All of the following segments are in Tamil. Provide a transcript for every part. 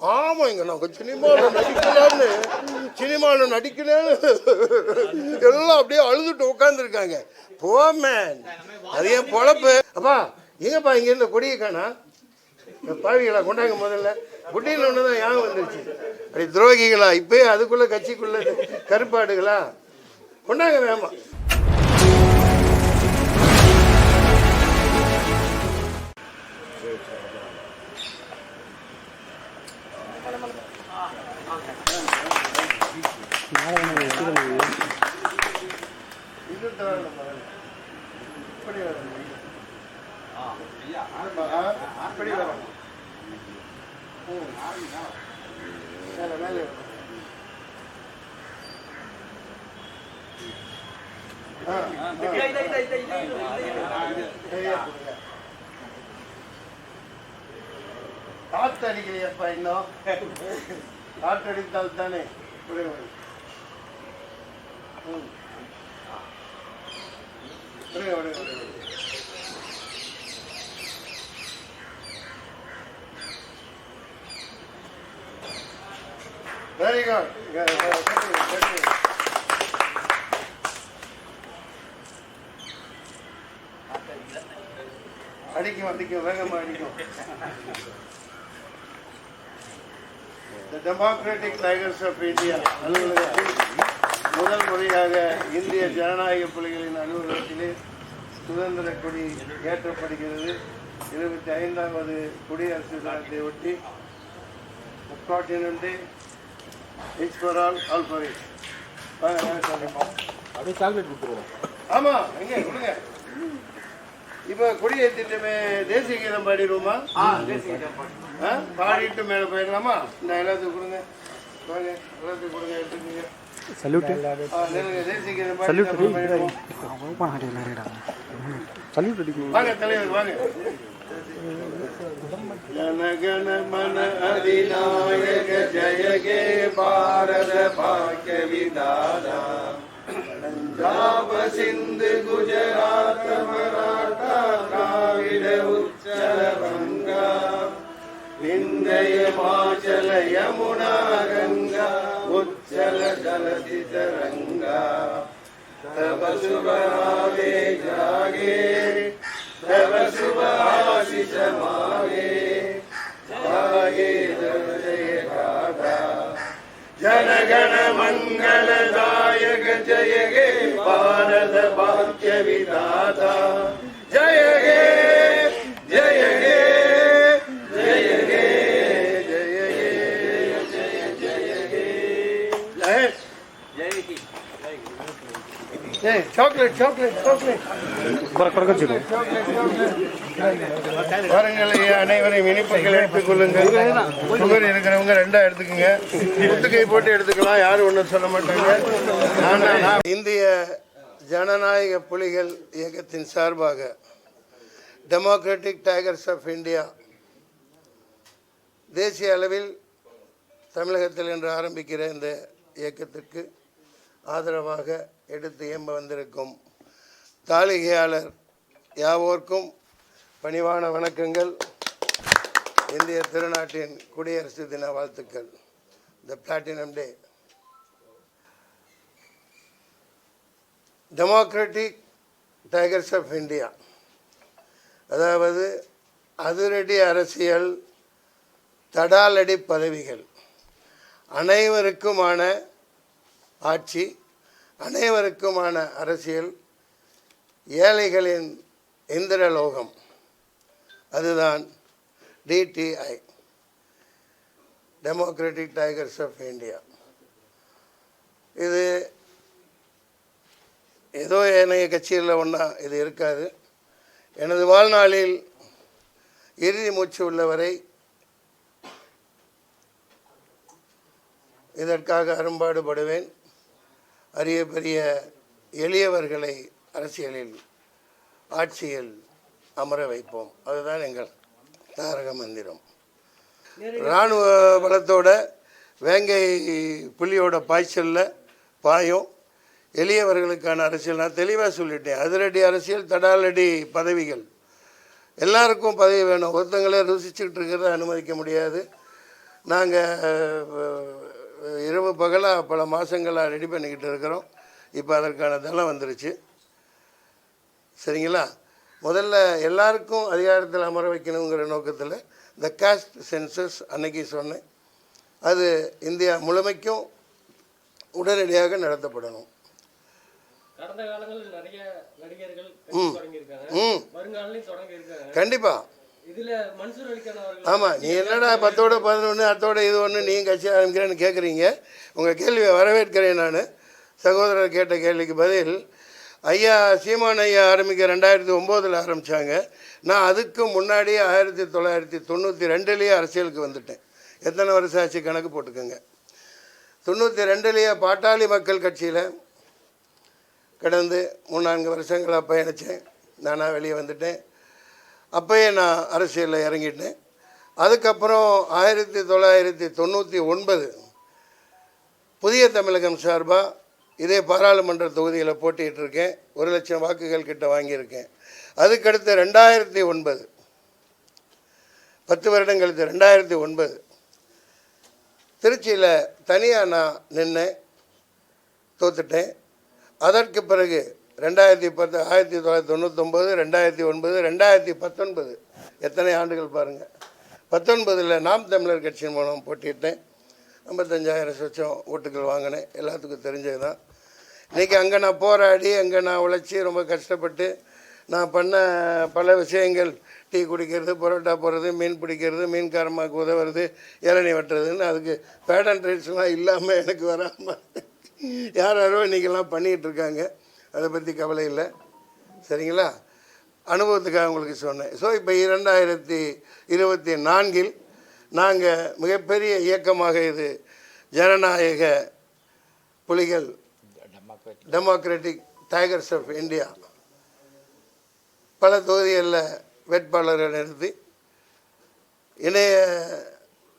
ஆமாங்க நாங்கள் சினிமாவில் நடிக்கலான்னு சினிமாவில் நடிக்கலன்னு எல்லாம் அப்படியே அழுதுட்டு உட்காந்துருக்காங்க போமேன் அது என் பொழப்பு. அப்பா எங்கப்பா இங்கே இருந்த கொடியை காணா? இந்த பாவிகளா கொண்டாங்க முதல்ல. குட்டியில் ஒன்று தான் ஞாபகம் வந்துருச்சு. அப்படி துரோகிகளா இப்பயே அதுக்குள்ளே கட்சிக்குள்ளே கருப்பாடுகளா? கொண்டாங்க வேமா ஆ, காற்று அடிக்கலையப்பா இன்னும் காற்று அடித்தால் தானே கொடுங்க. ம். கொடுங்க, கொடுங்க, வெரி குட் அடிக்கும் அடிக்கும் வேகமாக அடிக்கும். The Democratic Tigers of India. அலுவலகத்தில் முதல் முறையாக இந்திய ஜனநாயக புலிகளின் அலுவலகத்திலே சுதந்திர கொடி ஏற்றப்படுகிறது. இருபத்தி ஐந்தாவது குடியரசு தினத்தை ஒட்டி முக்காட்டினண்டே it's for all all for it வாங்க வாங்க சொல்லிப்போம் அப்படியே சாக்லேட் கொடுத்துருவோம். ஆமா எங்க கொடுங்க. இப்ப கொடியேற்றிட்டுமே தேசிய கீதம் பாடிடுவோமா? ஆ? பாடிட்டு மேல போயிடலாமா? இந்த எல்லாத்துக்கும் கொடுங்க. எல்லாத்துக்கும் கொடுங்க எடுத்துக்கோங்க. சல்யூட் போயிடுவோம். சல்யூட் அடிக்கணும் வாங்க தலைவர் வாங்க. ஜனகண மன அதிநாயக ஜய கே பாரத பாக்கிய விதாதா பஞ்சாப சிந்து குஜராத் மராட்டா திராவிட चलचित रंगा तब शुभ आवे जागे। तब शुभ आशीष मांगे। जागे जय राधा। जनगण मंगल दायक जय गे। भारत भाग्य विधाता जय சாக்லேட் சாக்லேட் சாக்லேட் ஐயா, அனைவரையும் இனிப்புகள் எடுத்துக் கொள்ளுங்கள். சுகர் இருக்கிறவங்க ரெண்டா எடுத்துக்கோங்க. முட்டுக்கை போட்டு எடுத்துக்கலாம். யாரும் ஒன்றும் சொல்ல மாட்டாங்க. இந்திய ஜனநாயக புலிகள் இயக்கத்தின் சார்பாக டெமோக்ராட்டிக் டைகர்ஸ் ஆஃப் இந்தியா தேசிய அளவில் தமிழகத்தில் என்று ஆரம்பிக்கிற இந்த இயக்கத்திற்கு ஆதரவாக எடுத்து இயம்ப வந்திருக்கும் தாளிகையாளர் யாவோர்க்கும் பணிவான வணக்கங்கள். இந்திய திருநாட்டின் குடியரசு தின வாழ்த்துக்கள். The platinum day democratic tigers of India அதாவது அதிரடி அரசியல் தடாலடி பதவிகள். அனைவருக்குமான ஆட்சி அனைவருக்குமான அரசியல் ஏழைகளின் இந்திரலோகம். அதுதான் DTI democratic tigers of India இது ஏதோ ஏனைய கட்சிகளில் ஒன்றா இது இருக்காது. எனது வாழ்நாளில் இறுதி மூச்சு உள்ளவரை இதற்காக அரும்பாடுபடுவேன். அரிய பெரிய எளியவர்களை அரசியலில் ஆட்சியில் அமர வைப்போம். அதுதான் எங்கள் தாரக மந்திரம். இராணுவ பலத்தோட வேங்கை புலியோட பாய்ச்சலில் பாயும் எளியவர்களுக்கான அரசியல். நான் தெளிவாக சொல்லிட்டேன். அதிரடி அரசியல் தடாலடி பதவிகள். எல்லாருக்கும் பதவி வேணும். ஒருத்தங்களே ருசிச்சுக்கிட்டு இருக்கிறத அனுமதிக்க முடியாது. நாங்கள் இரவு பகலாக பல மாதங்களாக ரெடி பண்ணிக்கிட்டு இருக்கிறோம். இப்போ அதற்கான தளம் வந்துருச்சு. சரிங்களா? முதல்ல எல்லாருக்கும் அதிகாரத்தில் அமர வைக்கணுங்கிற நோக்கத்தில் இந்த காஸ்ட் சென்சஸ் அன்னைக்கு சொன்னேன். அது இந்தியா முழுமைக்கும் உடனடியாக நடத்தப்படணும். கடந்த காலங்களில் நிறைய நடிகர்கள் கட்சி தொடங்கியிருக்காங்க. ம். இருக்காங்க கண்டிப்பாக ஆமாம் நீ என்னடா பத்தோட பதினொன்று அத்தோட இது ஒன்று நீங்கள் கட்சி ஆரம்பிக்கிறேன்னு கேட்குறீங்க உங்கள் கேள்வியை வரவேற்கிறேன் நான். சகோதரர் கேட்ட கேள்விக்கு பதில் ஐயா சீமான் ஐயா ஆரம்பிக்க ரெண்டாயிரத்தி ஒம்போதில் ஆரம்பித்தாங்க நான் அதுக்கு முன்னாடியே ஆயிரத்தி தொள்ளாயிரத்தி தொண்ணூற்றி ரெண்டுலேயே அரசியலுக்கு வந்துட்டேன். எத்தனை வருஷம் ஆச்சு கணக்கு போட்டுக்கோங்க. தொண்ணூற்றி ரெண்டுலேயே பாட்டாளி மக்கள் கட்சியில் கடந்து மூணு நான்கு வருஷங்களாக பயணித்தேன் நானாக வெளியே வந்துட்டேன். அப்போயே நான் அரசியலில் இறங்கிட்டேன். அதுக்கப்புறம் ஆயிரத்தி தொள்ளாயிரத்தி தொண்ணூற்றி ஒன்பது புதிய தமிழகம் சார்பாக இதே பாராளுமன்ற தொகுதியில் போட்டிகிட்டு இருக்கேன். ஒரு லட்சம் வாக்குகள் கிட்ட வாங்கியிருக்கேன். அதுக்கடுத்து ரெண்டாயிரத்தி ஒன்பது பத்து வருடம் கழித்து ரெண்டாயிரத்தி ஒன்பது திருச்சியில் தனியாக நான் நின்று தோத்துட்டேன். அதற்கு பிறகு ரெண்டாயிரத்தி பத்து ஆயிரத்தி தொள்ளாயிரத்தி தொண்ணூத்தொம்பது ரெண்டாயிரத்தி ஒன்பது ரெண்டாயிரத்தி பத்தொன்பது. எத்தனை ஆண்டுகள் பாருங்கள் பத்தொன்பதில் நாம் தமிழர் கட்சியின் மூலம் போட்டியிட்டேன். ஐம்பத்தஞ்சாயிரம் சொச்சம் ஓட்டுகள் வாங்கினேன். எல்லாத்துக்கும் தெரிஞ்சது தான் இன்றைக்கி அங்கே நான் போராடி அங்கே நான் உழைச்சி ரொம்ப கஷ்டப்பட்டு நான் பண்ண பல விஷயங்கள் டீ குடிக்கிறது பரோட்டா போடுறது மீன் பிடிக்கிறது மீன்காரமாக்கு உதவுறது இளநீ வெட்டுறதுன்னு அதுக்கு பேட் அண்ட் ரைட்ஸ்லாம் இல்லாமல் எனக்கு வராமல் யார் யாரோ இன்றைக்கெல்லாம் பண்ணிகிட்டு இருக்காங்க. அதை பற்றி கவலை இல்லை. சரிங்களா? அனுபவத்துக்காக உங்களுக்கு சொன்னேன். ஸோ இப்போ இரண்டாயிரத்தி இருபத்தி நான்கில் நாங்கள் மிகப்பெரிய இயக்கமாக இது ஜனநாயக புலிகள் டெமோக்ராட்டிக் டைகர்ஸ் ஆஃப் இந்தியா பல தொகுதிகளில் வேட்பாளரை நிறுத்தி இணைய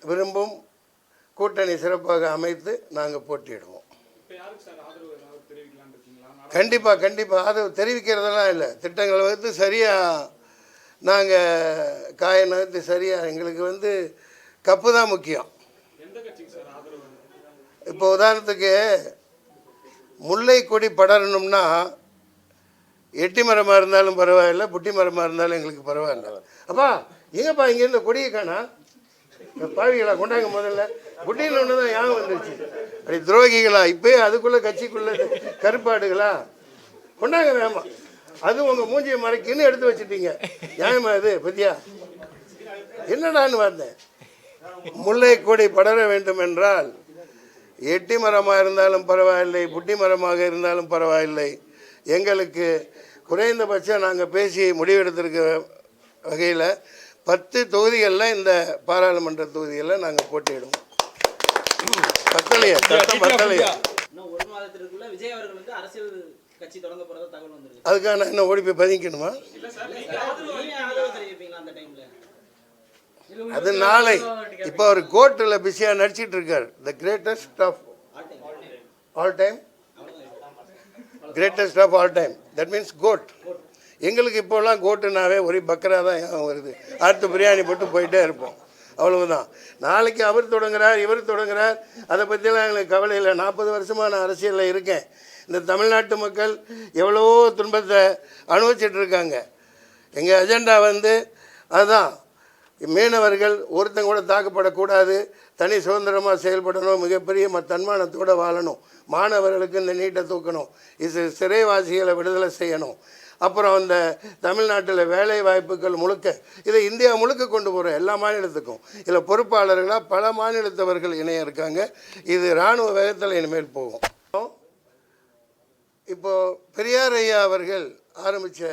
விரும்பும் கூட்டணி சிறப்பாக அமைத்து நாங்கள் போட்டியிடுவோம். கண்டிப்பாக கண்டிப்பாக அது தெரிவிக்கிறதெல்லாம் இல்லை. திட்டங்களை வந்து சரியாக நாங்கள் காய நகர்த்தி சரியாக எங்களுக்கு வந்து கப்பு தான் முக்கியம். இப்போ உதாரணத்துக்கு முல்லை கொடி படரணும்னா எட்டி மரமாக இருந்தாலும் பரவாயில்ல புட்டி மரமாக இருந்தாலும் எங்களுக்கு பரவாயில்ல. அப்பா எங்கப்பா இங்கேருந்து கொடியை காணா? பாவிகளா கொண்டாங்க முதல்ல. புட்டின்னு ஒன்று தான் ஞாபகம் வந்துருச்சு. அப்படி துரோகிகளா? இப்போயே அதுக்குள்ளே கட்சிக்குள்ளே கருப்பாடுகளா? கொண்டாங்க வேமா அது உங்கள் மூஞ்சியை மறைக்குன்னு எடுத்து வச்சுட்டீங்க. நியாயமா இது பத்தியா? என்னடான்னு வந்தேன் முல்லை கொடி படர வேண்டும் என்றால் எட்டி மரமாக இருந்தாலும் பரவாயில்லை புட்டி மரமாக இருந்தாலும் பரவாயில்லை. எங்களுக்கு குறைந்தபட்சம் நாங்கள் பேசி முடிவெடுத்திருக்க வகையில் பத்து தொகுதிகளில் இந்த பாராளுமன்ற தொகுதிகளில் நாங்கள் போட்டியிடுவோம். பத்தலையா சட்டம் பத்தலையா இன்னும் ஒரு மாதத்திற்குள்ள விஜய் அவர்கள் வந்து அரசியல் கட்சி தொடங்க போறதா தகவல் வந்திருக்கு. அதுக்காக நான் என்ன ஓடி போய் பதிக்கணுமா நீங்க ஆதரவு தெரிவிப்பீங்களா அந்த டைம்ல? அது நாளை. இப்போ அவர் கோர்ட்டில் பிஸியாக நடிச்சிட்டு இருக்கார். The greatest of all time greatest of all time that means GOAT எங்களுக்கு இப்போல்லாம் கோட்டுனாவே ஒரே பக்கரா தான் ஞாபகம் வருது. அடுத்து பிரியாணி போட்டு போயிட்டே இருப்போம். அவ்வளவுதான். நாளைக்கு அவர் தொடங்குறார் இவர் தொடங்குறார். அதை பற்றிலாம் எங்களுக்கு கவலை இல்லை. நாற்பது வருஷமாக நான் அரசியலில் இருக்கேன். இந்த தமிழ்நாட்டு மக்கள் எவ்வளவோ துன்பத்தை அனுபவிச்சிட்டு இருக்காங்க. எங்கள் அஜெண்டா வந்து அதுதான் மீனவர்கள் ஒருத்தங்க கூட தாக்கப்படக்கூடாது. தனி சுதந்திரமாக செயல்படணும். மிகப்பெரிய ம தன்மானத்தோடு வாழணும். மாணவர்களுக்கு இந்த நீட்டை தூக்கணும். இது சிறைவாசிகளை விடுதலை செய்யணும். அப்புறம் அந்த தமிழ்நாட்டில் வேலை வாய்ப்புகள் முழுக்க இதை இந்தியா முழுக்க கொண்டு போகிறோம் எல்லா மாநிலத்துக்கும். இதில் பொறுப்பாளர்களாக பல மாநிலத்தவர்கள் இணைய இருக்காங்க. இது இராணுவ வேகத்தில் இனிமேல் போகும். இப்போ பெரியார் ஐயா அவர்கள் ஆரம்பித்த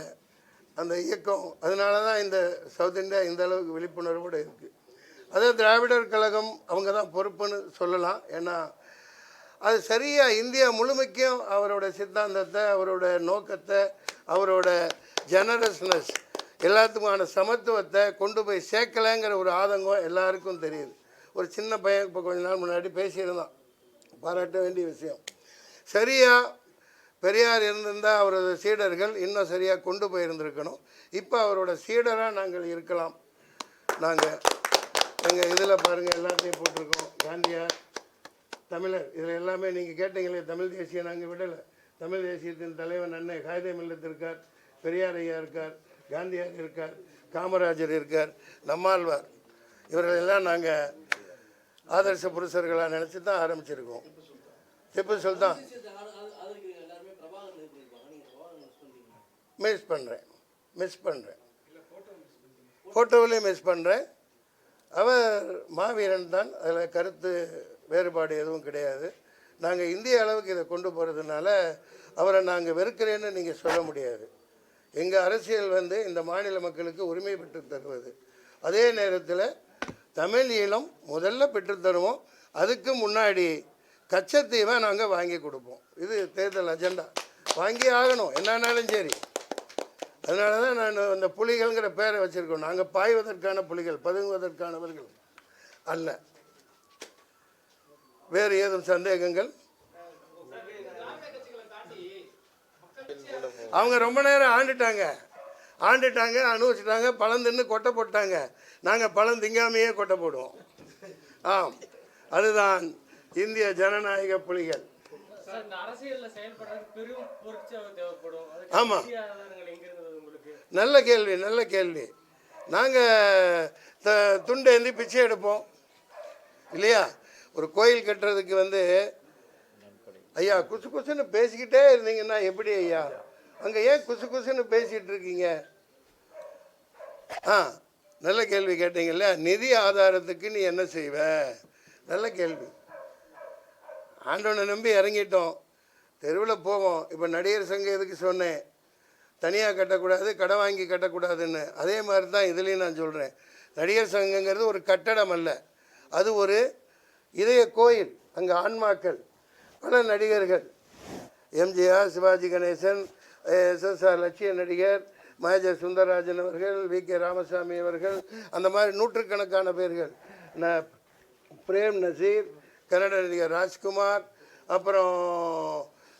அந்த இயக்கம் அதனால தான் இந்த சவுத் இந்தியா இந்த அளவுக்கு விழிப்புணர்வோடு இருக்குது அதே திராவிடர் கழகம் அவங்க தான் பொறுப்புன்னு சொல்லலாம். ஏன்னா அது சரியாக இந்தியா முழுமைக்கும் அவரோட சித்தாந்தத்தை அவரோட நோக்கத்தை அவரோட ஜெனரஸ்னஸ் எல்லாத்துக்குமான சமத்துவத்தை கொண்டு போய் சேர்க்கலைங்கிற ஒரு ஆதங்கம் எல்லாருக்கும் தெரியுது. ஒரு சின்ன பையன் இப்போ கொஞ்ச நாள் முன்னாடி பேசியிருந்தான். பாராட்ட வேண்டிய விஷயம். சரியாக பெரியார் இருந்திருந்தால் அவரது சீடர்கள் இன்னும் சரியாக கொண்டு போயிருந்திருக்கணும். இப்போ அவரோட சீடராக நாங்கள் இருக்கலாம். நாங்கள் எங்கள் இதில் பாருங்கள் எல்லாத்தையும் போட்டிருக்கோம். காந்தியார் தமிழர் இதில் எல்லாமே நீங்கள் கேட்டீங்களே தமிழ் தேசியம் நாங்கள் விடலை. தமிழ் தேசியத்தின் தலைவன் அண்ணன் காகிதம் மில்லத் இருக்கார் பெரியார் ஐயா இருக்கார் காந்தியார் இருக்கார் காமராஜர் இருக்கார் நம்மாழ்வார். இவர்கள் எல்லாம் நாங்கள் ஆதர்ச புருஷர்களாக நினச்சி தான் ஆரம்பிச்சிருக்கோம். திப்பு சுல்தான் மிஸ் பண்ணுறேன் மிஸ் பண்ணுறேன் ஃபோட்டோவிலையும் மிஸ் பண்ணுறேன் அவர் மாவீரன் தான். அதில் கருத்து வேறுபாடு எதுவும் கிடையாது. நாங்கள் இந்திய அளவுக்கு இதை கொண்டு போகிறதுனால அவரை நாங்கள் வெறுக்கிறேன்னு நீங்கள் சொல்ல முடியாது. எங்கள் அரசியல் வந்து இந்த மாநில மக்களுக்கு உரிமை பெற்று தருவது. அதே நேரத்தில் தமிழ் ஈழம் முதல்ல பெற்றுத்தருவோம் அதுக்கு முன்னாடி கச்சத்தீவை நாங்கள் வாங்கி கொடுப்போம். இது தேர்தல் அஜெண்டா. வாங்கி ஆகணும். என்னன்னாலும் சரி. அதனால தான் நான் அந்த புலிகள்ங்கிற பேரை வச்சுருக்கோம். நாங்கள் பாய்வதற்கான புலிகள் பதுங்குவதற்கானவர்கள் அல்ல. வேறு ஏதும் சந்தேகங்கள்? அவங்க ரொம்ப நேரம் ஆண்டுட்டாங்க. ஆண்டுட்டாங்க அனுபவிச்சிட்டாங்க பழம் தின்னு கொட்டை போட்டாங்க நாங்கள் பழம் திங்காமையே கொட்டை போடுவோம். ஆம் அதுதான் இந்திய ஜனநாயக புலிகள். சார் இந்த அரசியல்ல செயல்படுறதுக்கு பெரும் பொருட்சேவை தேவைப்படும். அதுக்கு ஆமா. நிதி ஆதாரங்கள் எங்க இருந்தது உங்களுக்கு? நல்ல கேள்வி நல்ல கேள்வி. நாங்கள் த துண்டேந்தி பிச்சை எடுப்போம். இல்லையா? ஒரு கோயில் கட்டுறதுக்கு வந்து ஐயா குசு குசுன்னு பேசிக்கிட்டே இருந்தீங்கன்னா எப்படி ஐயா? அங்கே ஏன் குசு குசுன்னு பேசிகிட்டு இருக்கீங்க? ஆ நல்ல கேள்வி கேட்டீங்கல்ல? நிதி ஆதாரத்துக்கு நீ என்ன செய்வ? நல்ல கேள்வி. ஆண்டவனை நம்பி இறங்கிட்டோம். தெருவில் போவோம். இப்போ நடிகர் சங்கம் எதுக்கு சொன்னேன்? தனியாக கட்டக்கூடாது கடை வாங்கி கட்டக்கூடாதுன்னு. அதே மாதிரி தான் இதுலேயும் நான் சொல்கிறேன் நடிகர் சங்கங்கிறது ஒரு கட்டடம் அல்ல. அது ஒரு இதய கோயில் அங்கே ஆன்மாக்கள் பல நடிகர்கள். எம்ஜிஆர் சிவாஜி கணேசன் எஸ்எஸ்ஆர் லட்சிய நடிகர் மேஜர் சுந்தரராஜன் அவர்கள் வி. கே. ராமசாமி அவர்கள் அந்த மாதிரி நூற்றுக்கணக்கான பேர்கள். பிரேம் நசீர் கன்னட நடிகர் ராஜ்குமார் அப்புறம்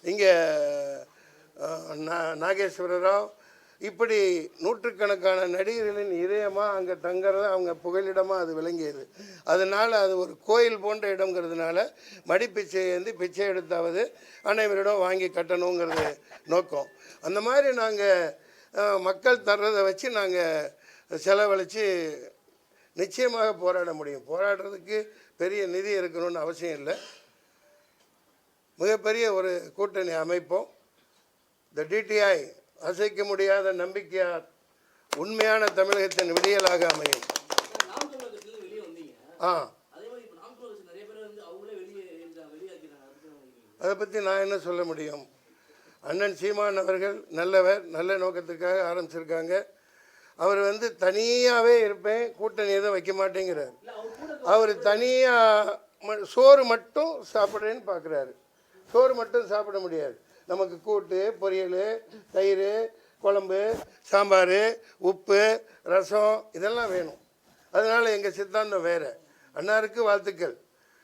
இங்கே நாகேஸ்வர ராவ் இப்படி நூற்றுக்கணக்கான நடிகர்களின் இதயமாக அங்கே தங்குறது அவங்க புகலிடமாக அது விளங்கியது. அதனால் அது ஒரு கோயில் போன்ற இடங்கிறதுனால மடிப்பிச்சையை வந்து பிச்சை எடுத்தாவது அனைவரிடம் வாங்கி கட்டணுங்கிறது நோக்கம். அந்த மாதிரி நாங்கள் மக்கள் தர்றதை வச்சு நாங்கள் செலவழித்து நிச்சயமாக போராட முடியும். போராடுறதுக்கு பெரிய நிதி இருக்கணும்னு அவசியம் இல்லை. மிகப்பெரிய ஒரு கூட்டணி அமைப்போம். த டிடிஐ அசைக்க முடியாத நம்பிக்கையார் உண்மையான தமிழகத்தின் விடியலாக அமையும். ஆ. அதே பற்றி நான் என்ன சொல்ல முடியும்? அண்ணன் சீமான் அவர்கள் நல்லவர் நல்ல நோக்கத்துக்காக ஆரம்பிச்சிருக்காங்க. அவர் வந்து தனியாகவே இருப்பேன் கூட்டணி எதுவும் வைக்க மாட்டேங்கிறார். அவர் தனியாக சோறு மட்டும் சாப்பிட்றேன்னு பார்க்குறாரு சோறு மட்டும் சாப்பிட முடியாது. நமக்கு கூட்டு பொரியல் தயிர் குழம்பு சாம்பார் உப்பு ரசம் இதெல்லாம் வேணும். அதனால் எங்கள் சித்தாந்தம் வேறு. அன்னாருக்கு வாழ்த்துக்கள்.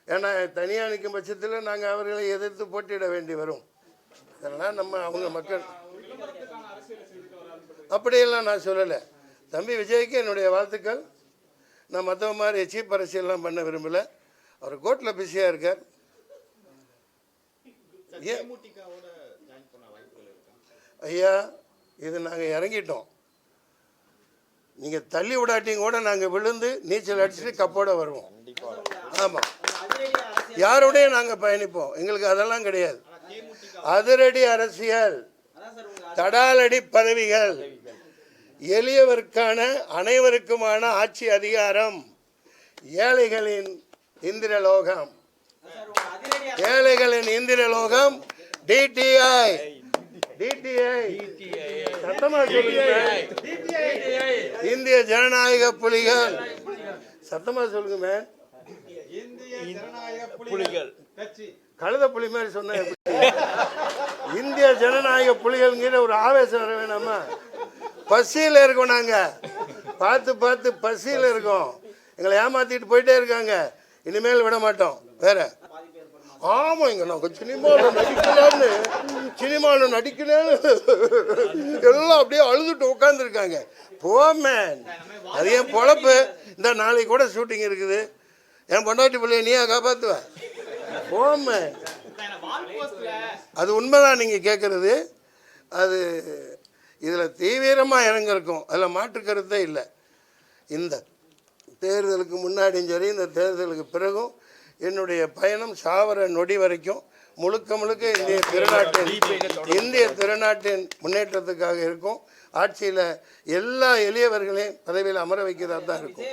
ஏன்னா தனியாக நிற்கும் பட்சத்தில் நாங்கள் அவர்களை எதிர்த்து போட்டியிட வேண்டி வரும். இதெல்லாம் நம்ம அவங்க மக்கள். அப்படியெல்லாம் நான் சொல்லலை. தம்பி விஜய்க்கு என்னுடைய வாழ்த்துக்கள். நான் மற்றவங்க மாதிரி சீப் அரசியல்லாம் பண்ண விரும்பலை. அவர் கோர்ட்டில் பிஸியாக இருக்கார். ஏன் ஐயா இது நாங்கள் இறங்கிட்டோம். நீங்கள் தள்ளி விடாட்டியும் கூட நாங்கள் விழுந்து நீச்சல் அடிச்சுட்டு கப்போட வருவோம். ஆமாம் யாருடைய யாரோடையும் நாங்கள் பயணிப்போம். எங்களுக்கு அதெல்லாம் கிடையாது. அதிரடி அரசியல் தடாலடி பதவிகள். எளியவருக்கான அனைவருக்குமான ஆட்சி அதிகாரம். ஏழைகளின் இந்திரலோகம். ஏழைகளின் இந்திரலோகம் டிடிஐ இந்திய ஜனநாயக புலிகள். சத்தமா சொல்லுங்க மேன் புலிகள். கழுத புலி மாதிரி சொன்ன எப்படி? இந்திய ஜனநாயக புலிகள்ங்கிற ஒரு ஆவேசம் வர வேணாமா? பசியில் இருக்கோம் நாங்கள் பார்த்து பார்த்து பசியில் இருக்கோம். எங்களை ஏமாத்திட்டு போயிட்டே இருக்காங்க. இனிமேல் விட மாட்டோம். வேற. ஆமாங்க நாங்கள் சினிமாவில் நடிக்கலான்னு சினிமாவில் நடிக்கணும்னு எல்லாம் அப்படியே அழுதுட்டு உட்காந்துருக்காங்க போமேன் அது என் பொழப்பு. இந்த நாளைக்கு கூட ஷூட்டிங் இருக்குது. என் பொண்டாட்டி பிள்ளைய நீயா காப்பாற்றுவ போமேன் அது உண்மைதான் நீங்கள் கேட்குறது அது இதில் தீவிரமாக இறங்கிருக்கும் அதில் மாற்று கருத்தே இல்லை. இந்த தேர்தலுக்கு முன்னாடியும் சரி இந்த தேர்தலுக்கு பிறகும் என்னுடைய பயணம் சாவர நொடி வரைக்கும் முழுக்க முழுக்க இந்திய திருநாட்டின் இந்திய திருநாட்டின் முன்னேற்றத்துக்காக இருக்கும். ஆட்சியில் எல்லா எளியவர்களையும் பதவியில் அமர வைக்கிறதா தான் இருக்கும்.